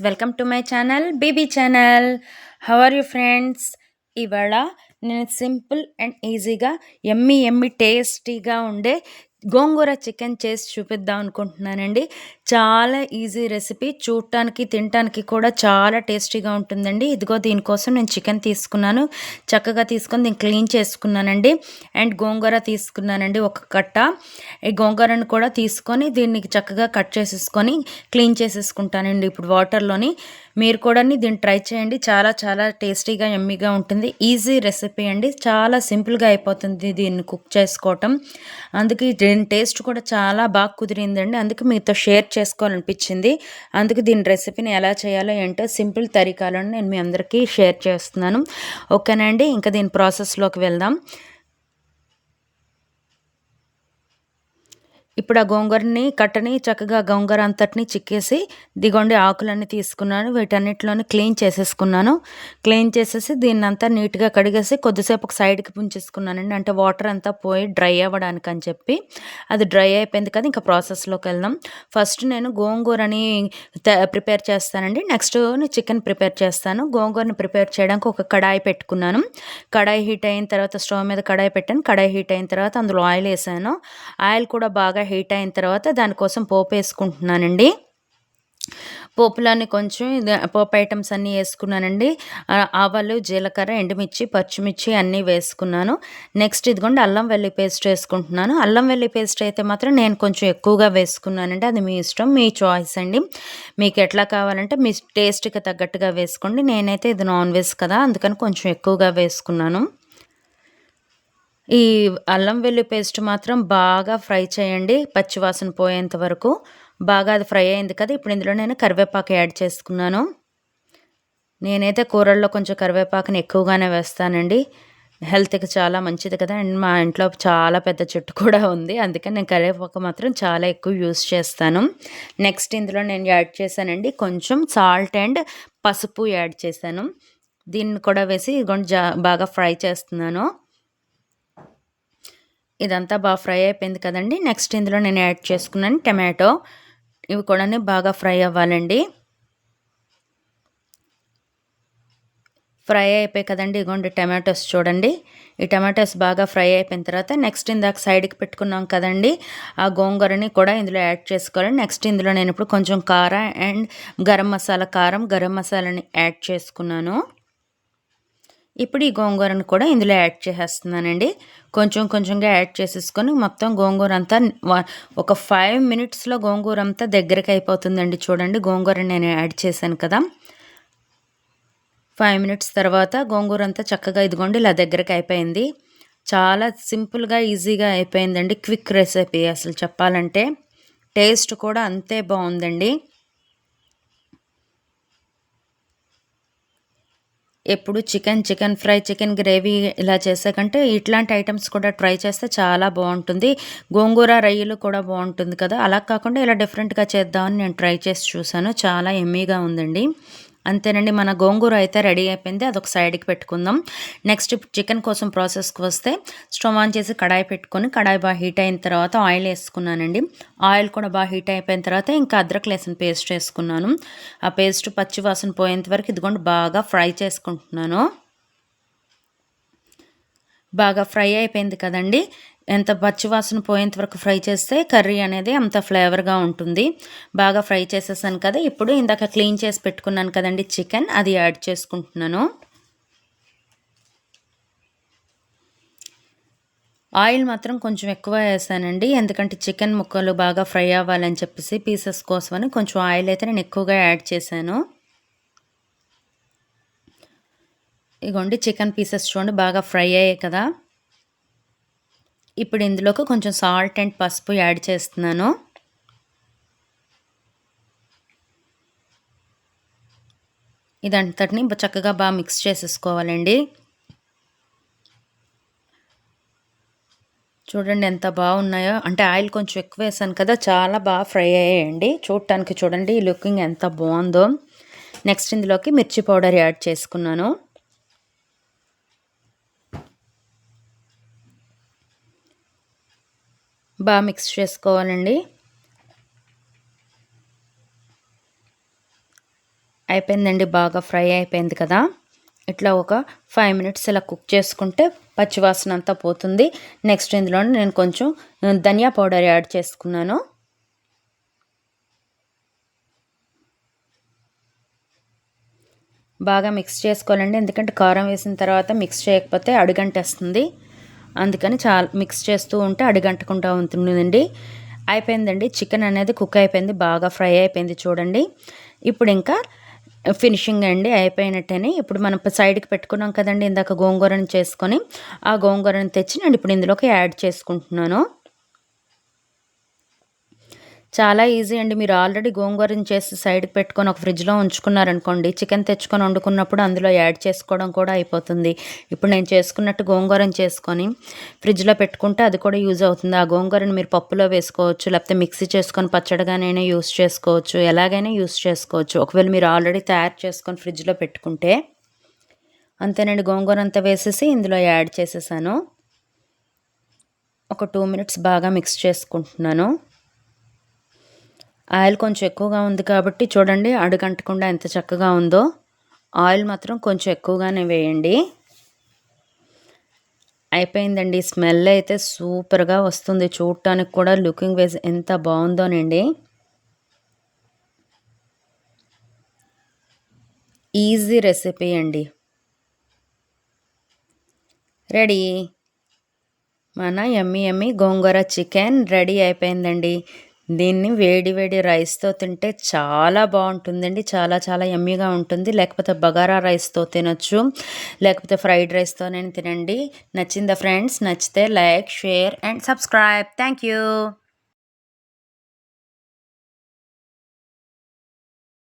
Welcome to my channel BB channel. How are you friends ఇవాళ నేను simple and ఈజీగా ఎమ్మి ఎమ్మి టేస్టీగా ఉండే గోంగూర చికెన్ చేసి చూపిద్దాం అనుకుంటున్నానండి. చాలా ఈజీ రెసిపీ. చూడటానికి తినటానికి కూడా చాలా టేస్టీగా ఉంటుందండి. ఇదిగో దీనికోసం నేను చికెన్ తీసుకున్నాను. చక్కగా తీసుకొని దీన్ని క్లీన్ చేసుకున్నానండి. అండ్ గోంగూర తీసుకున్నానండి ఒక కట్ట. ఈ గోంగూరను కూడా తీసుకొని దీన్ని చక్కగా కట్ చేసేసుకొని క్లీన్ చేసేసుకుంటానండి ఇప్పుడు వాటర్లోని. మీరు కూడా దీన్ని ట్రై చేయండి. చాలా చాలా టేస్టీగా ఎమ్మీగా ఉంటుంది. ఈజీ రెసిపీ అండి. చాలా సింపుల్గా అయిపోతుంది దీన్ని కుక్ చేసుకోవటం. అందుకే దీని టేస్ట్ కూడా చాలా బాగా కుదిరిందండి. అందుకే మీతో షేర్ చేసుకోవాలనిపించింది. అందుకే దీని రెసిపీని ఎలా చేయాలో ఏంటో సింపుల్ తరికాలను నేను మీ అందరికీ షేర్ చేస్తున్నాను. ఓకేనండి ఇంకా దీని ప్రాసెస్లోకి వెళ్దాం. ఇప్పుడు ఆ గోంగూరని కట్టని చక్కగా గోంగూర అంతటిని చిక్కేసి దిగొండి ఆకులన్నీ తీసుకున్నాను. వీటన్నిటిలోని క్లీన్ చేసేసుకున్నాను. క్లీన్ చేసేసి దీన్ని అంతా నీట్గా కడిగేసి కొద్దిసేపు ఒక సైడ్కి పుంచేసుకున్నానండి. అంటే వాటర్ అంతా పోయి డ్రై అవ్వడానికి అని చెప్పి. అది డ్రై అయిపోయింది కదా ఇంకా ప్రాసెస్లోకి వెళ్దాం. ఫస్ట్ నేను గోంగూరని ప్రిపేర్ చేస్తానండి. నెక్స్ట్ చికెన్ ప్రిపేర్ చేస్తాను. గోంగూరని ప్రిపేర్ చేయడానికి ఒక కడాయి పెట్టుకున్నాను. కడాయి హీట్ అయిన తర్వాత స్టవ్ మీద కడాయి పెట్టాను. కడాయి హీట్ అయిన తర్వాత అందులో ఆయిల్ వేసాను. ఆయిల్ కూడా బాగా హీట్ అయిన తర్వాత దానికోసం పోపు వేసుకుంటున్నానండి. పోపులోని కొంచెం పోపు ఐటమ్స్ అన్నీ వేసుకున్నానండి. ఆవాలు జీలకర్ర ఎండుమిర్చి పచ్చిమిర్చి అన్నీ వేసుకున్నాను. నెక్స్ట్ ఇదిగోండి అల్లం వెల్లి పేస్ట్ వేసుకుంటున్నాను. అల్లం వెల్లి పేస్ట్ అయితే మాత్రం నేను కొంచెం ఎక్కువగా వేసుకున్నానండి. అది మీ ఇష్టం మీ చాయిస్ అండి. మీకు ఎట్లా కావాలంటే మీ టేస్ట్కి తగ్గట్టుగా వేసుకోండి. నేనైతే ఇది నాన్ వెజ్ కదా అందుకని కొంచెం ఎక్కువగా వేసుకున్నాను. ఈ అల్లం వెల్లి పేస్ట్ మాత్రం బాగా ఫ్రై చేయండి పచ్చివాసన పోయేంత వరకు. బాగా అది ఫ్రై అయింది కదా ఇప్పుడు ఇందులో నేను కరివేపాకు యాడ్ చేసుకున్నాను. నేనైతే కూరల్లో కొంచెం కరివేపాకుని ఎక్కువగానే వేస్తానండి. హెల్త్కి చాలా మంచిది కదా అండ్ మా ఇంట్లో చాలా పెద్ద చెట్టు కూడా ఉంది అందుకని నేను కరివేపాకు మాత్రం చాలా ఎక్కువ యూస్ చేస్తాను. నెక్స్ట్ ఇందులో నేను యాడ్ చేశానండి కొంచెం సాల్ట్ అండ్ పసుపు యాడ్ చేశాను. దీన్ని కూడా వేసి జా బాగా ఫ్రై చేస్తున్నాను. ఇదంతా బాగా ఫ్రై అయిపోయింది కదండి. నెక్స్ట్ ఇందులో నేను యాడ్ చేసుకున్నాను టమాటో. ఇవి కూడా బాగా ఫ్రై అవ్వాలండి. ఫ్రై అయిపోయి కదండి ఇగోండి టమాటోస్ చూడండి. ఈ టమాటోస్ బాగా ఫ్రై అయిపోయిన తర్వాత నెక్స్ట్ ఇందాక సైడ్కి పెట్టుకున్నాం కదండి ఆ గోంగూరని కూడా ఇందులో యాడ్ చేసుకోవాలి. నెక్స్ట్ ఇందులో నేను ఇప్పుడు కొంచెం కారం అండ్ గరం మసాలా కారం గరం మసాలాని యాడ్ చేసుకున్నాను. ఇప్పుడు ఈ గోంగూరను కూడా ఇందులో యాడ్ చేసేస్తున్నానండి. కొంచెం కొంచెంగా యాడ్ చేసేసుకొని మొత్తం గోంగూర అంతా ఒక ఫైవ్ మినిట్స్లో గోంగూర అంతా దగ్గరికి అయిపోతుందండి చూడండి. గోంగూర నేను యాడ్ చేశాను కదా. ఫైవ్ మినిట్స్ తర్వాత గోంగూర అంతా చక్కగా ఇదిగోండి ఇలా దగ్గరికి అయిపోయింది. చాలా సింపుల్గా ఈజీగా అయిపోయిందండి. క్విక్ రెసిపీ అసలు చెప్పాలంటే. టేస్ట్ కూడా అంతే బాగుందండి. ఎప్పుడు chicken chicken fry chicken gravy ఇలా చేసాకంటే ఇట్లాంటి ఐటమ్స్ కూడా ట్రై చేస్తే చాలా బాగుంటుంది. గోంగూర రొయ్యలు కూడా బాగుంటుంది కదా. అలా కాకుండా ఇలా డిఫరెంట్గా చేద్దామని నేను ట్రై చేసి చూసాను చాలా ఎమ్మీగా ఉందండి. అంతేనండి మన గోంగూర అయితే రెడీ అయిపోయింది అదొక సైడ్కి పెట్టుకుందాం. నెక్స్ట్ చికెన్ కోసం ప్రాసెస్కి వస్తే స్టవ్ ఆన్ చేసి కడాయి పెట్టుకొని కడాయి బాగా హీట్ అయిన తర్వాత ఆయిల్ వేసుకున్నానండి. ఆయిల్ కూడా బాగా హీట్ అయిపోయిన తర్వాత ఇంకా అద్రక లేసిన పేస్ట్ వేసుకున్నాను ఆ పేస్ట్ పచ్చి వాసన పోయేంత వరకు ఇదిగోండి బాగా ఫ్రై చేసుకుంటున్నాను. బాగా ఫ్రై అయిపోయింది కదండి. ఎంత పచ్చివాసన పోయేంత వరకు ఫ్రై చేస్తే కర్రీ అనేది అంత ఫ్లేవర్గా ఉంటుంది. బాగా ఫ్రై చేసేసాను కదా ఇప్పుడు ఇందాక క్లీన్ చేసి పెట్టుకున్నాను కదండి చికెన్ అది యాడ్ చేసుకుంటున్నాను. ఆయిల్ మాత్రం కొంచెం ఎక్కువ వేసానండి ఎందుకంటే చికెన్ ముక్కలు బాగా ఫ్రై అవ్వాలని చెప్పేసి పీసెస్ కోసమని కొంచెం ఆయిల్ అయితే నేను ఎక్కువగా యాడ్ చేశాను. ఇగోండి చికెన్ పీసెస్ చూడండి బాగా ఫ్రై అయ్యాయి కదా. ఇప్పుడు ఇందులోకి కొంచెం సాల్ట్ అండ్ పసుపు యాడ్ చేస్తున్నాను. ఇదంతటిని చక్కగా బాగా మిక్స్ చేసేసుకోవాలండి. చూడండి ఎంత బాగున్నాయో. అంటే ఆయిల్ కొంచెం ఎక్కువ వేసాను కదా చాలా బాగా ఫ్రై అయ్యాయండి. చూడటానికి చూడండి ఈ లుకింగ్ ఎంత బాగుందో. నెక్స్ట్ ఇందులోకి మిర్చి పౌడర్ యాడ్ చేసుకున్నాను. బాగా మిక్స్ చేసుకోవాలండి. అయిపోయిందండి బాగా ఫ్రై అయిపోయింది కదా. ఇట్లా ఒక ఫైవ్ మినిట్స్ ఇలా కుక్ చేసుకుంటే పచ్చివాసన అంతా పోతుంది. నెక్స్ట్ ఇందులో నేను కొంచెం ధనియా పౌడర్ యాడ్ చేసుకున్నాను. బాగా మిక్స్ చేసుకోవాలండి. ఎందుకంటే కారం వేసిన తర్వాత మిక్స్ చేయకపోతే అడుగంటేస్తుంది. అందుకని చాలా మిక్స్ చేస్తూ ఉంటే అడుగంటకుండా ఉంటుందండి. అయిపోయిందండి. చికెన్ అనేది కుక్ అయిపోయింది. బాగా ఫ్రై అయిపోయింది చూడండి. ఇప్పుడు ఇంకా ఫినిషింగ్ అండి. అయిపోయినట్టేనే ఇప్పుడు మనం సైడ్కి పెట్టుకున్నాం కదండి. ఇందాక గోంగూరని చేసుకొని ఆ గోంగూరని తెచ్చి నేను ఇప్పుడు ఇందులోకి యాడ్ చేసుకుంటున్నాను. చాలా ఈజీ అండి. మీరు ఆల్రెడీ గోంగూరని చేసి సైడ్కి పెట్టుకొని ఒక ఫ్రిడ్జ్లో ఉంచుకున్నారనుకోండి చికెన్ తెచ్చుకొని వండుకున్నప్పుడు అందులో యాడ్ చేసుకోవడం కూడా అయిపోతుంది. ఇప్పుడు నేను చేసుకున్నట్టు గోంగూరని చేసుకొని ఫ్రిడ్జ్లో పెట్టుకుంటే అది కూడా యూజ్ అవుతుంది. ఆ గోంగూరని మీరు పప్పులో వేసుకోవచ్చు లేకపోతే మిక్సీ చేసుకొని పచ్చడిగానైనా యూస్ చేసుకోవచ్చు ఎలాగైనా యూస్ చేసుకోవచ్చు. ఒకవేళ మీరు ఆల్రెడీ తయారు చేసుకొని ఫ్రిడ్జ్లో పెట్టుకుంటే అంతేనండి. గోంగూర అంతా వేసేసి ఇందులో యాడ్ చేసేసాను. ఒక టూ మినిట్స్ బాగా మిక్స్ చేసుకుంటున్నాను. ఆయిల్ కొంచెం ఎక్కువగా ఉంది కాబట్టి చూడండి అడుగంటకుండా ఎంత చక్కగా ఉందో. ఆయిల్ మాత్రం కొంచెం ఎక్కువగానే వేయండి. అయిపోయిందండి. స్మెల్ అయితే సూపర్గా వస్తుంది. చూడటానికి కూడా లుకింగ్ వేస్ ఎంత బాగుందోనండి. ఈజీ రెసిపీ అండి. రెడీ? మన ఎమ్మి ఎమ్మి గోంగూర చికెన్ రెడీ అయిపోయిందండి. దీన్ని వేడి వేడి రైస్తో తింటే చాలా బాగుంటుందండి. చాలా చాలా ఎమ్మీగా ఉంటుంది. లేకపోతే బగారా రైస్తో తినొచ్చు. లేకపోతే ఫ్రైడ్ రైస్తో నేను తినండి. నచ్చిందా ఫ్రెండ్స్ నచ్చితే like share and subscribe thank you